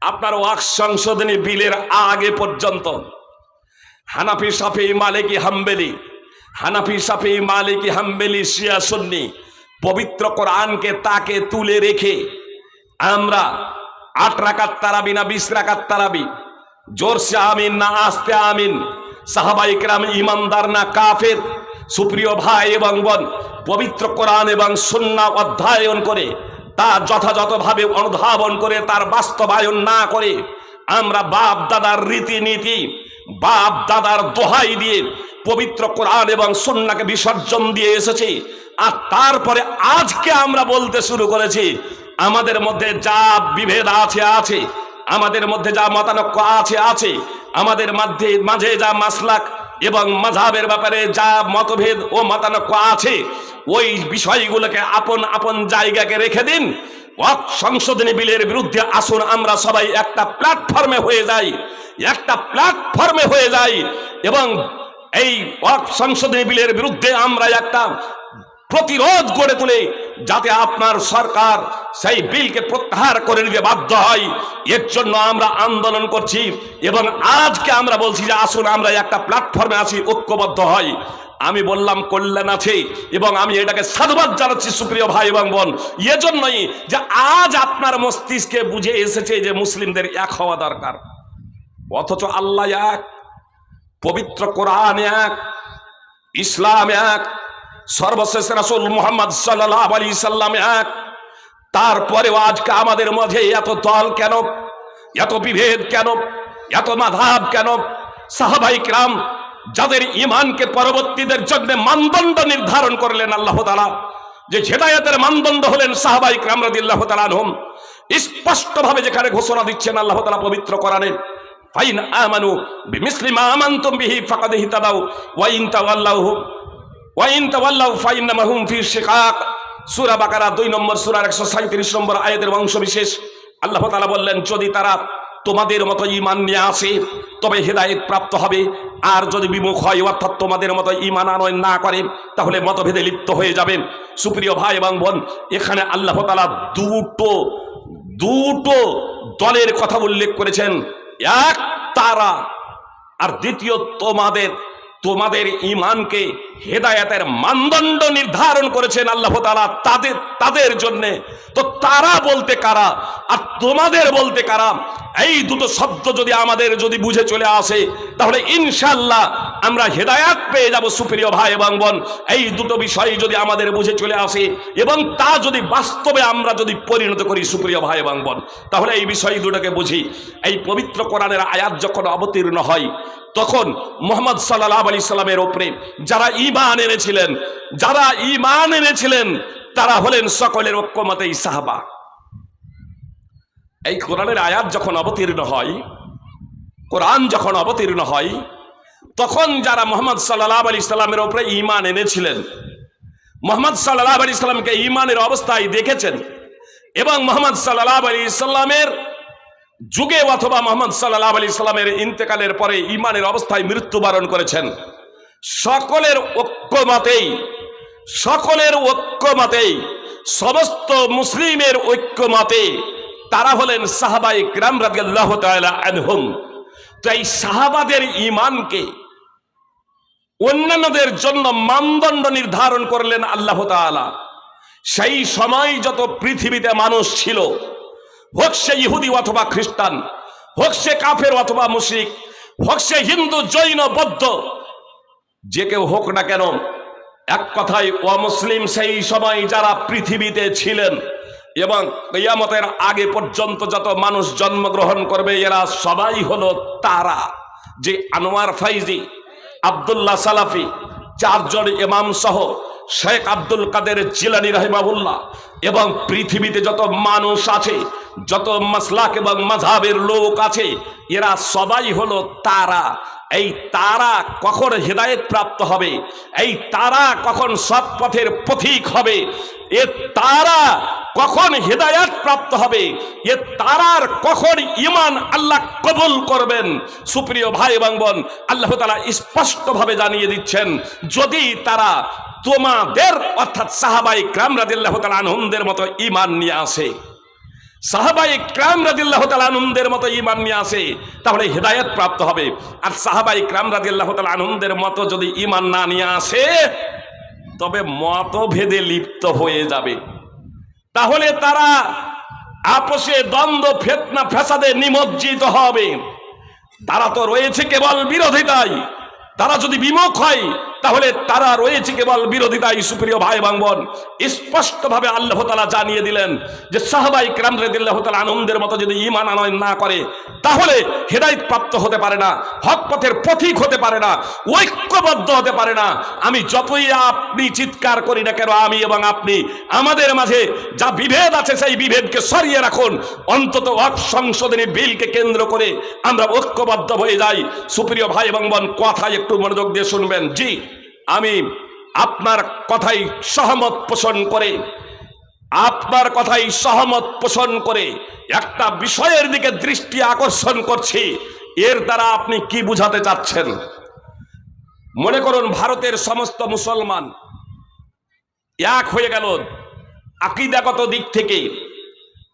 আপনার ওয়াক সংশোধনী বিলের আগে পর্যন্ত। হানাফি, সাফি, মালিকি, হাম্বেলি। হানাফি, সাফি, মালিকি, হাম্বেলি, শিয়া, সুন্নি পবিত্র কোরআনকে তাকে তুলে রেখে আমরা আট রাকাত তারাবি না বিশ রাকাত তারাবি। জোরসে আমিন না আস্তে আমিন। সাহাবাইকরাম ইমানদার না কাফের। সুপ্রিয় ভাই এবং বোন, পবিত্র কোরআন এবং সুন্না অধ্যায়ন করে তা যথাযথভাবে অনুধাবন করে, তার বাস্তবায়ন না করে, আমরা বাপ দাদার রীতিনীতি, বাপ দাদার দোহাই দিয়ে পবিত্র কোরআন এবং সন্নাকে বিসর্জন দিয়ে এসেছি। আর তারপরে আজকে আমরা বলতে শুরু করেছি, আমাদের মধ্যে যা বিভেদ আছে আছে। আমাদের মধ্যে যা মতানক্য আছে আছে। আমাদের মধ্যে মাঝে যা মাসলাক এবং মাঝাবের ব্যাপারে যা মতভেদ ও মতানক্য আছে, ওই বিষয়গুলোকে আপন আপন জায়গাকে রেখে দিন। সংশোধনী বিলের বিরুদ্ধে আসুন, আমরা সবাই একটা প্ল্যাটফর্মে হয়ে যাই, একটা প্ল্যাটফর্মে হয়ে যাই এবং এই ওয়াক সংশোধনী বিলের বিরুদ্ধে আমরা একটা প্রতিরোধ গড়ে তুলে। যাতে আপনার সরকার সেই বিলকে প্রত্যাহার করে নিতে বাধ্য হয়। এর জন্য আমরা আন্দোলন করছি এবং আজকে আমরা বলছি যে আসুন আমরা একটা প্ল্যাটফর্মে আসি ঐক্যবদ্ধ হয় আমি বললাম কল্যাণ আছে এবং আমি এটাকে সাধুবাদ জানাচ্ছি সুপ্রিয় ভাই এবং বোন। এজন্যই যে আজ আপনার মস্তিষ্কে বুঝে এসেছে যে মুসলিমদের এক হওয়া দরকার। অথচ আল্লাহ এক, পবিত্র কোরআন এক, ইসলাম এক সর্বশেষ রাসুল মোহাম্মদ সাল্লাহ আলী সাল্লাম এক। তারপরেও আজকে আমাদের মাঝে এত দল কেন? এত বিভেদ কেন? এত মাধাব কেন? সাহাবাই রাম যাদের ইমানকে পরবর্তীদের জন্য মানদণ্ড নির্ধারণ করলেন আল্লাহ তালা যে হেদায়তের মানদণ্ড হলেন সাহাবাই রাম রাদিল্লাহ তালানহম স্পষ্টভাবে যেখানে ঘোষণা দিচ্ছেন আল্লাহ তালা পবিত্র করানেন ফাইন আমানু বিমিসলি মা আমানতুম বিহি ফাকাদ ইহতাদাউ ওয়া ইন তাওয়াল্লাহু ওয়া ইন তাওয়াল্লাউ ফাইন্নামা হুম ফি শিকাক। সূরা বাকারা 2 নম্বর, সূরার 137 নম্বর আয়াতের অংশ আল্লাহ তাআলা বললেন, যদি তারা তোমাদের মতো ঈমান নিয়ে আসে, তবে প্রাপ্ত হবে। আর যদি বিমুখ হয়, অর্থাৎ তোমাদের মতো ঈমান আনয়ন না করে, তাহলে মতভেদে লিপ্ত হয়ে যাবেন সুপ্রিয় ভাই এবং বোন, এখানে আল্লাহ তাআলা দুটো দুটো দলের কথা উল্লেখ করেছেন। এক তারা, আর দ্বিতীয় তোমাদের তোমাদের ইমানকে হেদায়াতের মানদণ্ড নির্ধারণ করেছেন আল্লাহ তাআলা তাদের তাদের জন্য। তো তারা বলতে কারা আর তোমাদের বলতে কারা? এই দুটো শব্দ যদি আমাদের যদি বুঝে চলে আসে, তাহলে ইনশাল্লাহ আমরা হেদায়াত পেয়ে যাব সুপ্রিয় ভাই এবং বোন। এই দুটো বিষয় যদি আমাদের বুঝে চলে আসে এবং তা যদি বাস্তবে আমরা যদি পরিণত করি সুপ্রিয় ভাই এবং বোন, তাহলে এই বিষয় দুটোকে বুঝি। এই পবিত্র কোরআনের আয়াত যখন অবতীর্ণ হয়, তখন মোহাম্মদ সাল্লাহ আলি সাল্লামের ওপরে যারা ইমান এনেছিলেন, যারা ইমান এনেছিলেন, তারা হলেন সকলের ঐক্যমতেই সাহাবা। এই কোরআনের আয়াত যখন অবতীর্ণ হয়, কোরআন যখন অবতীর্ণ হয়, তখন যারা মোহাম্মদ সাল্লাহ আলি সাল্লামের ওপরে ইমান এনেছিলেন, মোহাম্মদ সাল্লাহ আলি সাল্লামকে ইমানের অবস্থায় দেখেছেন এবং মোহাম্মদ সাল্লাহ আলি সাল্লামের যুগে অথবা মোহাম্মদ সাল্লাহ আলি সাল্লামের ইন্তেকালের পরে ইমানের অবস্থায় মৃত্যুবরণ করেছেন। সকলের ঐক্যমতেই সকলের ঐক্যমতেই সমস্ত মুসলিমের ঐক্যমতে তারা হলেন সাহাবাই গ্রাম রাদিয়াল্লাহু আনহুম। তো এই সাহাবাদের ইমানকে অন্যান্যদের জন্য মানদণ্ড নির্ধারণ করলেন আল্লাহ তাআলা। সেই সময় যত পৃথিবীতে মানুষ ছিল, হোক সে ইহুদি অথবা খ্রিস্টান, হোক সে কাফের অথবা মুশরিক, হোক সে হিন্দু, জৈন, বৌদ্ধ যে কেউ হোক না কেন, এক কথায় অমুসলিম সেই সময় যারা পৃথিবীতে ছিলেন এবং ইয়ামতের আগে পর্যন্ত যত মানুষ জন্মগ্রহণ করবে, এরা সবাই হলো তারা। যে আনোয়ার ফাইজি, আবদুল্লাহ সালাফি, চারজন ইমাম সহ শেখ আব্দুল কাদের জিলানি রহিমাবুল্লাহ এবং পৃথিবীতে যত মানুষ আছে, যত মাসলাক এবং মাঝাবের লোক আছে, এরা সবাই হলো তারা। এই তারা কখন হৃদায়ত প্রাপ্ত হবে? এই তারা কখন সৎ পথের পথিক হবে? এ তারা কখন হেদায়াত প্রাপ্ত হবে? এ তারার কখন ইমান আল্লাহ কবুল করবেন? সুপ্রিয় ভাই এবং বোন, আল্লাহ তালা স্পষ্টভাবে জানিয়ে দিচ্ছেন, যদি তারা তোমাদের, অর্থাৎ সাহাবাই গ্রাম রাদিল্লাহ তালা আনন্দের মতো ইমান নিয়ে আসে সাহাবাই ক্রাম রাদিল্লাহ তালা আনন্দের মতো ইমান নিয়ে আসে, তাহলে হেদায়ত প্রাপ্ত হবে। আর সাহাবাই ক্রাম রাদিল্লাহ তালা আনন্দের মতো যদি ইমান না নিয়ে আসে তবে মতভেদে লিপ্ত হয়ে যাবে। তাহলে তারা আপোষে দ্বন্দ্ব, ফেতনা ফেসাদে নিমজ্জিত হবে। তারা তো রয়েছে কেবল বিরোধিতায় তারা যদি বিমুখ হয়, তাহলে তারা রয়েছে কেবল বিরোধিতায় সুপ্রিয় ভাই বোন স্পষ্টভাবে আল্লাহ তালা জানিয়ে দিলেন যে সাহবাই ক্রাম রেদিল্লাহ তালা আনন্দের মতো যদি ইমান আনয়ন না করে তাহলে হেদায়ত প্রাপ্ত হতে পারে না, হক পথের পথিক হতে পারে না, ঐক্যবদ্ধ হতে পারে না। আমি যতই আপনি চিৎকার করি না কেন, আমি এবং আপনি আমাদের মাঝে যা বিভেদ আছে সেই বিভেদকে সরিয়ে রাখুন। অন্তত অক সংশোধনী বিলকে কেন্দ্র করে আমরা ঐক্যবদ্ধ হয়ে যাই। সুপ্রিয় ভাই এবং বোন, কথায় একটু মনোযোগ দিয়ে শুনবেন। জি, আমি আপনার কথাই সহমত পোষণ করে আপনার কথাই সহমত পোষণ করে একটা বিষয়ের দিকে দৃষ্টি আকর্ষণ করছি। এর দ্বারা আপনি কি বুঝাতে চাচ্ছেন? মনে করুন ভারতের সমস্ত মুসলমান এক হয়ে গেল আকিদাগত দিক থেকে,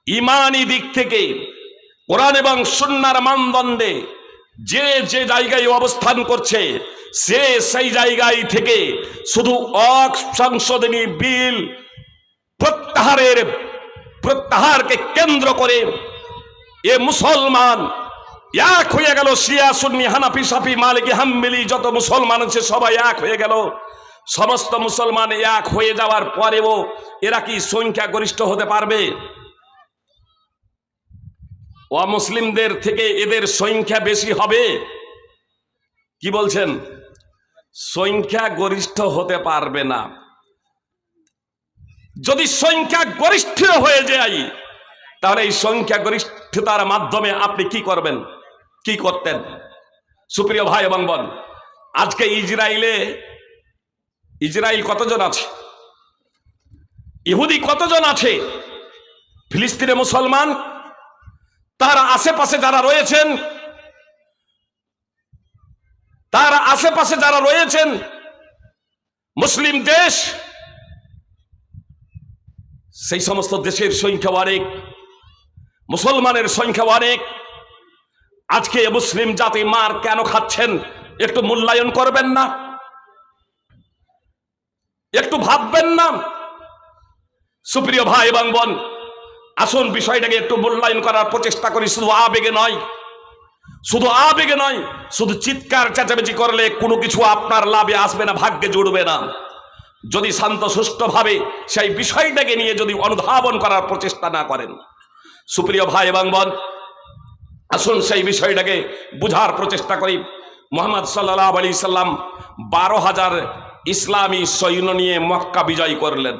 ইমানি দিক থেকে, কোরআন এবং সুন্নার মানদণ্ডে যে যে জায়গায় অবস্থান করছে, সে সেই জায়গায় থেকে শুধু অসংশোধনী বিল প্রত্যাহারের, প্রত্যাহারকে কেন্দ্র করে এ মুসলমান এক হয়ে গেল শিয়া, সুন্নি, হানাফি, সাফি, মালিকি হাম্মিলি যত মুসলমান আছে সবাই এক হয়ে গেল। সমস্ত মুসলমান এক হয়ে যাওয়ার পরেও এরা কি সংখ্যা গরিষ্ঠ হতে পারবে? অমুসলিমদের থেকে এদের সংখ্যা বেশি হবে? কি বলছেন? সংখ্যা গরিষ্ঠ হতে পারবে না। যদি সংখ্যা গরিষ্ঠ হয়ে যায়, তাহলে এই সংখ্যা গরিষ্ঠতার মাধ্যমে আপনি কি করবেন? কি করতেন? সুপ্রিয় ভাই এবং বোন, আজকে ইসরায়েলে ইসরায়েল কতজন আছে? ইহুদি কতজন আছে? ফিলিস্তিনে মুসলমান? তার আশেপাশে যারা রয়েছেন, তার আশেপাশে যারা রয়েছেন, মুসলিম দেশ সেই সমস্ত দেশের সংখ্যা অনেক, মুসলমানের সংখ্যা অনেক। আজকে মুসলিম জাতি মার কেন খাচ্ছেন? একটু মূল্যায়ন করবেন না? একটু ভাববেন না? সুপ্রিয় ভাই এবং বোন, আসুন বিষয়টাকে একটু মূল্যায়ন করার প্রচেষ্টা করি। শুধু আবেগে নয়, শুধু আবেগে নয়, শুধু চিৎকার চেঁচামেচি করলে কোনো কিছু আপনার লাভে আসবে না, ভাগ্যে জুড়বে না। যদি শান্ত সুষ্ঠুভাবে সেই বিষয়টাকে নিয়ে যদি অনুধাবন করার প্রচেষ্টা না করেন। সুপ্রিয় ভাই এবং বোন, আসুন সেই বিষয়টাকে বুঝার প্রচেষ্টা করি। মোহাম্মদ সাল্লাহ আলি সাল্লাম বারো হাজার ইসলামী সৈন্য নিয়ে মক্কা বিজয় করলেন।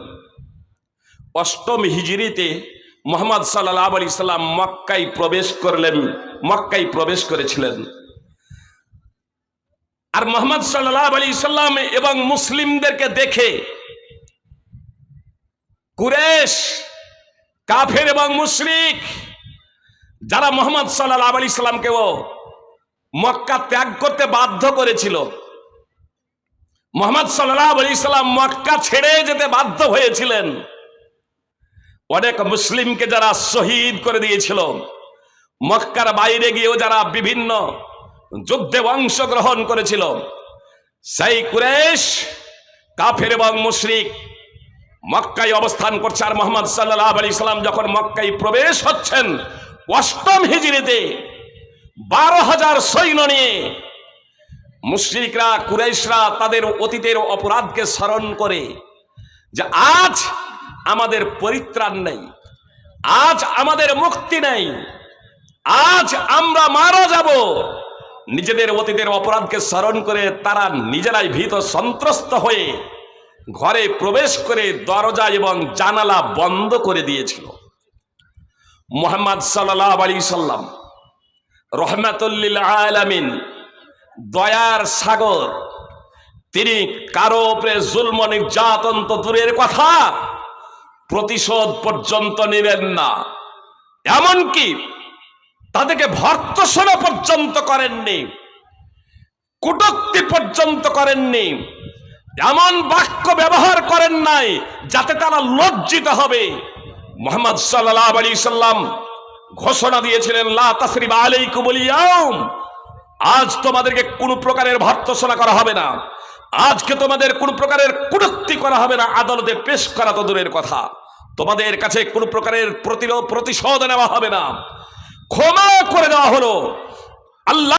অষ্টম হিজড়িতে মোহাম্মদ সাল্লাহ আলি সাল্লাম মক্কায় প্রবেশ করলেন, মক্কায় প্রবেশ করেছিলেন। আর মোহাম্মদ সাল্লাহ আলি সাল্লাম এবং মুসলিমদেরকে দেখে কুরেশ কাফের এবং মুশরিক, যারা মোহাম্মদ সাল্লাহ আলি সাল্লামকেও মক্কা ত্যাগ করতে বাধ্য করেছিল, মোহাম্মদ সাল্লাহ আলি সাল্লাম মক্কা ছেড়ে যেতে বাধ্য হয়েছিলেন। অনেক মুসলিমকে যারা শহীদ করে দিয়েছিল, মক্কার বাইরে গিয়েও যারা বিভিন্ন যুদ্ধে অংশগ্রহণ করেছিল। সেই কুরেশ, কাফের এবং মুশরিক মক্কায় অবস্থান করছে। আর মোহাম্মদ সাল্লাহ আলি সাল্লাম যখন মক্কায় প্রবেশ হচ্ছেন, অষ্টম হিজড়িতে বারো হাজার সৈন্য নিয়ে মুশরিকরা কুরাইশরা তাদের অতীতের অপরাধকে স্মরণ করে যে আজ আমাদের পরিত্রাণ নেই, আজ আমাদের মুক্তি নেই, আজ আমরা মারা যাব। নিজেদের অতীতের অপরাধকে স্মরণ করে তারা নিজেরাই ভীত সন্ত্রস্ত হয়ে ঘরে প্রবেশ করে দরজা এবং জানালা বন্ধ করে দিয়েছিল। মোহাম্মদ সাল্লাহ আলী সাল্লাম রহমাতুল্লিল আলামিন দয়ার সাগর, তিনি কারও উপরে জুলম নির্যাতন তো দূরের কথা, প্রতিশোধ পর্যন্ত নিলেন না। এমনকি তাদেরকে ভর্তসনা পর্যন্ত করেননি, কুটক্তি পর্যন্ত করেননি, এমন বাক্য ব্যবহার করেন নাই যাতে তারা লজ্জিত হবে। মোহাম্মদ সাল্লাহ আলী সাল্লাম ঘোষণা দিয়েছিলেন ইয়াউম আজ তোমাদেরকে কোনো প্রকারের ভর্তসনা করা হবে না। আজকে তোমাদের কোনো প্রকারের কুরুক্তি করা হবে না, আদালতে পেশ করা তো দূরের কথা। তোমাদের কাছে কোনো প্রকারের প্রতিরোধ, প্রতিশোধ নেওয়া হবে না। ক্ষমা করে দেওয়া হলো। আল্লাহ